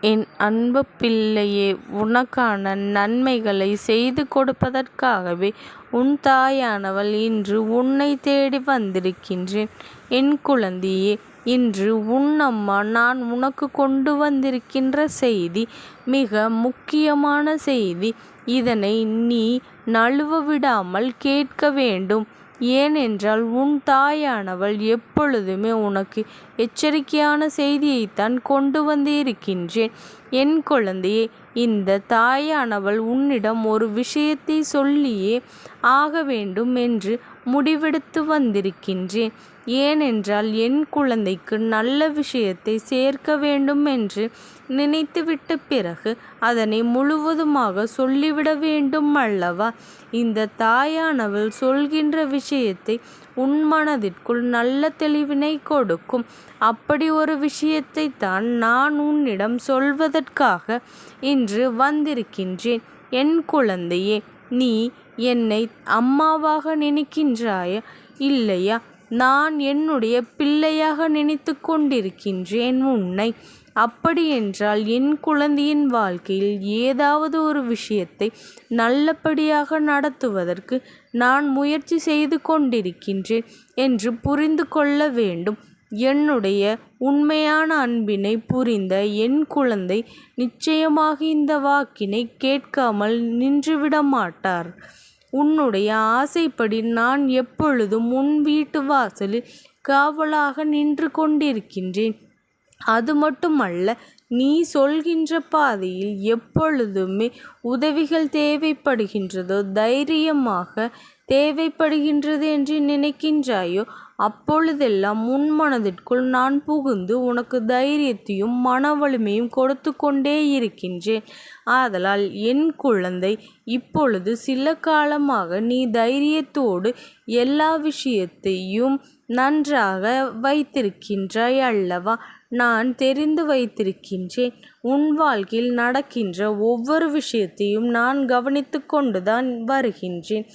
என் அன்பு பிள்ளையே உனக்கான நன்மைகளை செய்து கொடுப்பதற்காகவே உன் தாயானவள் இன்று உன்னை தேடி வந்திருக்கின்றேன். என் குழந்தையே இன்று உன் அம்மா நான் உனக்கு கொண்டு வந்திருக்கின்ற செய்தி மிக முக்கியமான செய்தி. இதனை நீ நழுவ விடாமல் கேட்க வேண்டும். ஏனென்றால் உன் தாயானவள் எப்பொழுதுமே உனக்கு எச்சரிக்கையான செய்தியைத்தான் கொண்டு வந்திருக்கின்றேன். என் குழந்தையே இந்த தாயானவள் உன்னிடம் ஒரு விஷயத்தை சொல்லியே ஆக வேண்டும் என்று முடிவெடுத்து வந்திருக்கின்றேன். ஏனென்றால் என் குழந்தைக்கு நல்ல விஷயத்தை சேர்க்க வேண்டும் என்று நினைத்துவிட்ட பிறகு அதனை முழுவதுமாக சொல்லிவிட வேண்டும் அல்லவா? இந்த தாயானவள் சொல்கின்ற விஷயத்தை உன் மனதிற்குள் நல்ல தெளிவினை கொடுக்கும். அப்படி ஒரு விஷயத்தை தான் நான் உன்னிடம் சொல்வதற்காக இன்று வந்திருக்கின்றேன். என் குழந்தையே நீ என்னை அம்மாவாக நினைக்கின்றாயா இல்லையா? நான் என்னுடைய பிள்ளையாக நினைத்து கொண்டிருக்கின்றேன் உன்னை. அப்படியென்றால் என் குழந்தையின் வாழ்க்கையில் ஏதாவது ஒரு விஷயத்தை நல்லபடியாக நடத்துவதற்கு நான் முயற்சி செய்து கொண்டிருக்கின்றேன் என்று புரிந்து கொள்ள வேண்டும். என்னுடைய உண்மையான அன்பினை புரிந்த என் குழந்தை நிச்சயமாக இந்த வாக்கினை கேட்காமல் நின்றுவிட மாட்டார். உன்னுடைய ஆசைப்படி நான் எப்பொழுதும் உன் வீட்டு வாசலில் காவலாக நின்று கொண்டிருக்கின்றேன். அது மட்டுமல்ல நீ சொல்கின்ற பாதையில் எப்பொழுதுமே உதவிகள் தேவைப்படுகின்றதோ தைரியமாக தேவைப்படுகின்றது என்று நினைக்கின்றாயோ அப்பொழுதெல்லாம் உன் மனதிற்குள் நான் புகுந்து உனக்கு தைரியத்தையும் மன வலிமையும் கொடுத்து கொண்டே இருக்கின்றேன். ஆதலால் என் குழந்தை இப்பொழுது சில காலமாக நீ தைரியத்தோடு எல்லா விஷயத்தையும் நன்றாக வைத்திருக்கின்றாய் அல்லவா? நான் தெரிந்து வைத்திருக்கின்றேன். உன் வாழ்க்கையில் நடக்கின்ற ஒவ்வொரு விஷயத்தையும் நான் கவனித்து கொண்டுதான் வருகின்றேன்.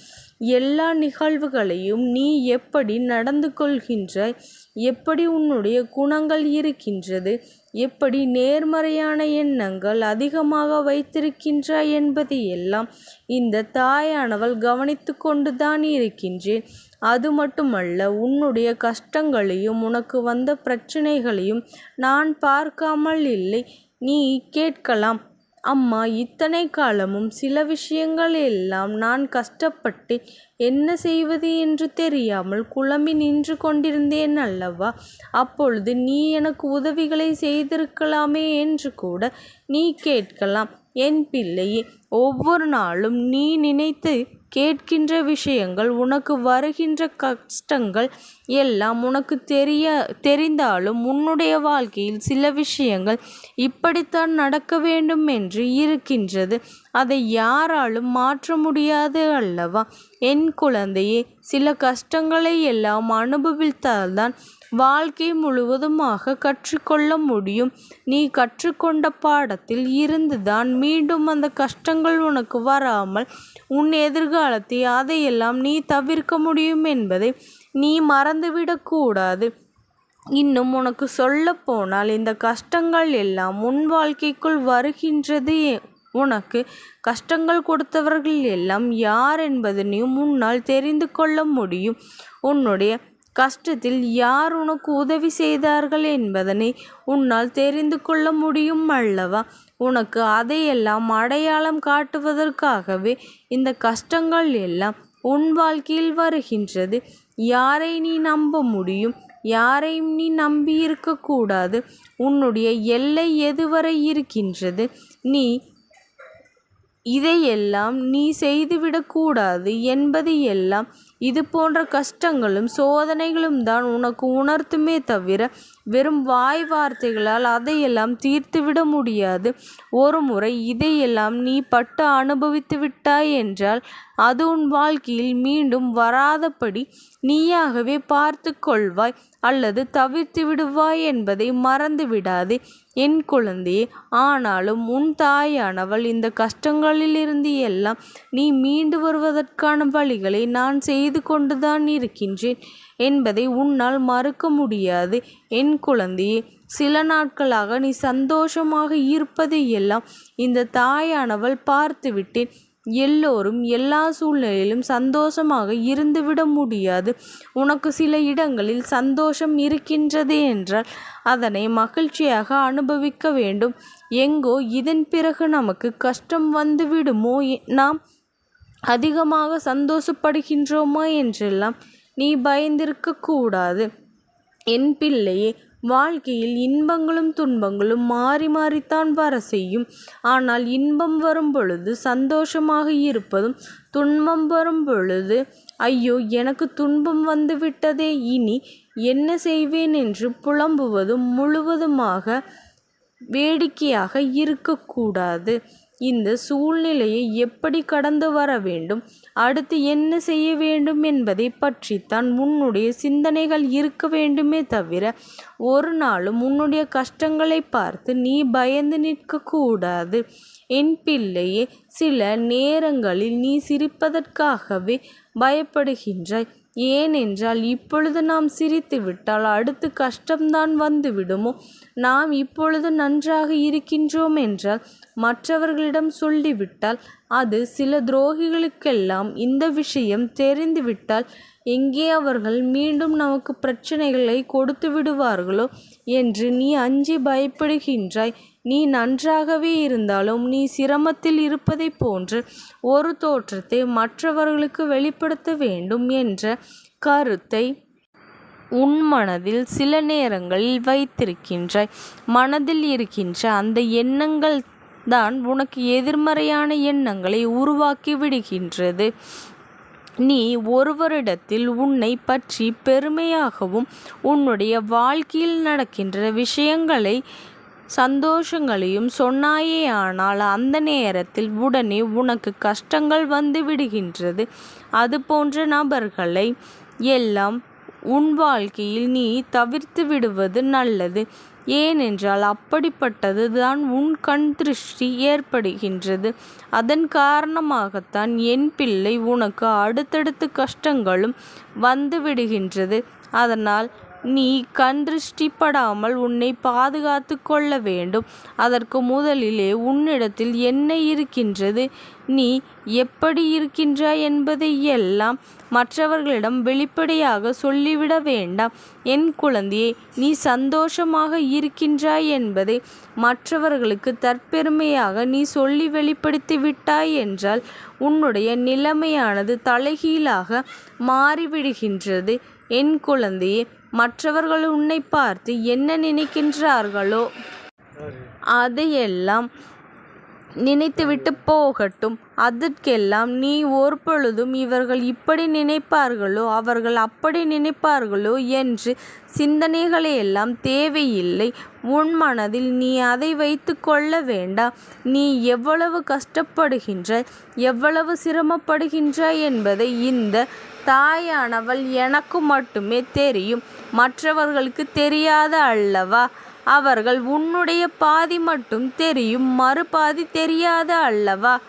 எல்லா நிகழ்வுகளையும் நீ எப்படி நடந்து கொள்கின்றாய் எப்படி உன்னுடைய குணங்கள் இருக்கின்றது எப்படி நேர்மறையான எண்ணங்கள் அதிகமாக வைத்திருக்கின்றாய் என்பதையெல்லாம் இந்த தாயானவள் கவனித்து கொண்டுதான் இருக்கின்றேன். அது மட்டுமல்ல உன்னுடைய கஷ்டங்களையும் உனக்கு வந்த பிரச்சனைகளையும் நான் பார்க்காமல் இல்லை. நீ கேட்கலாம் அம்மா இத்தனை காலமும் சில விஷயங்கள் எல்லாம் நான் கஷ்டப்பட்டு என்ன செய்வது என்று தெரியாமல் குழம்பி நின்று கொண்டிருந்தேன் அல்லவா? அப்பொழுது நீ எனக்கு உதவிகளை செய்திருக்கலாமே என்று கூட நீ கேட்கலாம். என் பிள்ளையே ஒவ்வொரு நாளும் நீ நினைத்து கேட்கின்ற விஷயங்கள் உனக்கு வருகின்ற கஷ்டங்கள் எல்லாம் உனக்கு தெரிய தெரிந்தாலும் உன்னுடைய வாழ்க்கையில் சில விஷயங்கள் இப்படித்தான் நடக்க வேண்டும் என்று இருக்கின்றது. அதை யாராலும் மாற்ற முடியாது அல்லவா? என் குழந்தையே சில கஷ்டங்களை எல்லாம் அனுபவித்தால்தான் வாழ்க்கை முழுவதுமாக கற்றுக்கொள்ள முடியும். நீ கற்றுக்கொண்ட பாடத்தில் இருந்துதான் மீண்டும் அந்த கஷ்டங்கள் உனக்கு வராமல் உன் எதிர்காலத்தை அதையெல்லாம் நீ தவிர்க்க முடியும் என்பதை நீ மறந்துவிடக்கூடாது இன்னும் உனக்கு சொல்லப்போனால் இந்த கஷ்டங்கள் எல்லாம் உன் வாழ்க்கைக்குள் வருகின்றது உனக்கு கஷ்டங்கள் கொடுத்தவர்கள் எல்லாம் யார் என்பதனையும் உன்னால் தெரிந்து கொள்ள முடியும். உன்னுடைய கஷ்டத்தில் யார் உனக்கு உதவி செய்தார்கள் என்பதனை உன்னால் தெரிந்து கொள்ள முடியும் அல்லவா? உனக்கு அதையெல்லாம் அடையாளம் காட்டுவதற்காகவே இந்த கஷ்டங்கள் எல்லாம் உன் வாழ்க்கையில் வருகின்றது. யாரை நீ நம்ப முடியும்? யாரையும் நீ நம்பி இருக்கக்கூடாது உன்னுடைய எல்லை எதுவரை இருக்கின்றது? நீ இதையெல்லாம் நீ செய்துவிடக்கூடாது என்பதையெல்லாம் இது போன்ற கஷ்டங்களும் சோதனைகளும் தான் உனக்கு உணர்த்துமே தவிர வெறும் வாய் வார்த்தைகளால் அதையெல்லாம் தீர்த்துவிட முடியாது. ஒரு முறை இதையெல்லாம் நீ பட்டு அனுபவித்து விட்டாய் என்றால் அது உன் வாழ்க்கையில் மீண்டும் வராதபடி நீயாகவே பார்த்து கொள்வாய் அல்லது தவிர்த்து விடுவாய் என்பதை மறந்து விடாதே என் குழந்தையே. ஆனாலும் உன் தாயானவள் இந்த கஷ்டங்களிலிருந்து எல்லாம் நீ மீண்டு வருவதற்கான வழிகளை நான் செய்து செய்து கொண்டுதான் இருக்கின்றேன் என்பதை உன்னால் மறுக்க முடியாது. என் குழந்தையே சில நாட்களாக நீ சந்தோஷமாக இருப்பதையெல்லாம் இந்த தாயானவள் பார்த்துவிட்டேன். எல்லோரும் எல்லா சூழ்நிலையிலும் சந்தோஷமாக இருந்துவிட முடியாது. உனக்கு சில இடங்களில் சந்தோஷம் இருக்கின்றது என்றால் அதனை மகிழ்ச்சியாக அனுபவிக்க வேண்டும். எங்கோ இதன் பிறகு நமக்கு கஷ்டம் வந்துவிடுமோ நாம் அதிகமாக சந்தோஷப்படுகின்றோமா என்றெல்லாம் நீ பயந்திருக்க கூடாது. என் பிள்ளையே வாழ்க்கையில் இன்பங்களும் துன்பங்களும் மாறி மாறித்தான் வர செய்யும். ஆனால் இன்பம் வரும் பொழுது சந்தோஷமாக இருப்பதும் துன்பம் வரும் பொழுது ஐயோ எனக்கு துன்பம் வந்துவிட்டதே இனி என்ன செய்வேன் என்று புலம்புவதும் முழுவதுமாக வேடிக்கையாக இருக்கக்கூடாது இந்த சூழ்நிலையை எப்படி கடந்து வர வேண்டும்? அடுத்து என்ன செய்ய வேண்டும் என்பதை பற்றித்தான் உன்னுடைய சிந்தனைகள் இருக்க வேண்டுமே தவிர ஒரு நாளும் உன்னுடைய கஷ்டங்களை பார்த்து நீ பயந்து நிற்கக்கூடாது. என் பிள்ளையே சில நேரங்களில் நீ சிரிப்பதற்காகவே பயப்படுகின்றாய். ஏனென்றால் இப்பொழுது நாம் சிரித்து விட்டால் அடுத்து கஷ்டம்தான் வந்துவிடுமோ நாம் இப்பொழுது நன்றாக இருக்கின்றோம் என்றால் மற்றவர்களிடம் சொல்லிவிட்டால் அது சில துரோகிகளுக்கெல்லாம் இந்த விஷயம் தெரிந்துவிட்டால் எங்கே அவர்கள் மீண்டும் நமக்கு பிரச்சனைகளை கொடுத்து விடுவார்களோ? என்று நீ அஞ்சி பயப்படுகின்றாய். நீ நன்றாகவே இருந்தாலும் நீ சிரமத்தில் இருப்பதைப் போன்று ஒரு தோற்றத்தை மற்றவர்களுக்கு வெளிப்படுத்த வேண்டும் என்ற கருத்தை உன் மனதில் சில நேரங்களில் வைத்திருக்கின்றாய். மனதில் இருக்கின்ற அந்த எண்ணங்கள் தான் உனக்கு எதிர்மறையான எண்ணங்களை உருவாக்கி விடுகின்றது. நீ ஒருவரிடத்தில் உன்னை பற்றி பெருமையாகவும் உன்னுடைய வாழ்க்கையில் நடக்கின்ற விஷயங்களை சந்தோஷங்களையும் சொன்னாயே ஆனால் அந்த நேரத்தில் உடனே உனக்கு கஷ்டங்கள் வந்து விடுகின்றது. அது போன்ற நபர்களை எல்லாம் உன் வாழ்க்கையில் நீ தவிர்த்து விடுவது நல்லது. ஏனென்றால் அப்படிப்பட்டது தான் உன் கண் திருஷ்டி ஏற்படுகின்றது. அதன் காரணமாகத்தான் என் பிள்ளை உனக்கு அடுத்தடுத்து கஷ்டங்களும் வந்து விடுகின்றது. அதனால் நீ கண் திருஷ்டிப்படாமல் உன்னை பாதுகாத்து கொள்ள வேண்டும். அதற்கு முதலிலே உன்னிடத்தில் என்ன இருக்கின்றது? நீ எப்படி இருக்கின்றாய் என்பதை எல்லாம் மற்றவர்களிடம் வெளிப்படையாக சொல்லிவிட வேண்டாம். என் குழந்தையே நீ சந்தோஷமாக இருக்கின்றாய் என்பதை மற்றவர்களுக்கு தற்பெருமையாக நீ சொல்லி வெளிப்படுத்தி விட்டாய் என்றால் உன்னுடைய நிலைமையானது தலைகீழாக மாறிவிடுகின்றது. என் குழந்தையே மற்றவர்கள் உன்னை பார்த்து என்ன நினைக்கின்றார்களோ அதையெல்லாம் நினைத்துவிட்டு போகட்டும். அதற்கெல்லாம் நீ ஒரு பொழுதும் இவர்கள் இப்படி நினைப்பார்களோ அவர்கள் அப்படி நினைப்பார்களோ என்று சிந்தனைகளையெல்லாம் தேவையில்லை. உன் மனதில் நீ அதை வைத்து கொள்ள வேண்டாம். நீ எவ்வளவு கஷ்டப்படுகின்ற எவ்வளவு சிரமப்படுகின்றாய் என்பதை இந்த தாயானவள் எனக்கு மட்டுமே தெரியும். மற்றவர்களுக்கு தெரியாத அல்லவா? அவர்கள் உன்னுடைய பாதி மட்டும் தெரியும் மறுபாதி தெரியாத அல்லவா?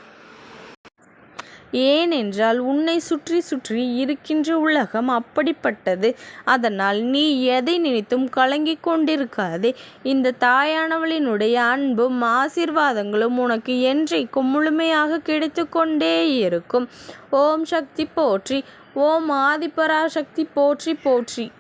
ஏனென்றால் உன்னை சுற்றி சுற்றி இருக்கின்ற உலகம் அப்படிப்பட்டது. அதனால் நீ எதை நினைத்தும் கலங்கிக் கொண்டிருக்காதே. இந்த தாயானவளினுடைய அன்பும் ஆசீர்வாதங்களும் உனக்கு என்றைக்கும் முழுமையாக கிடைத்து கொண்டே இருக்கும். ஓம் சக்தி போற்றி ஓம் ஆதிபராசக்தி போற்றி போற்றி.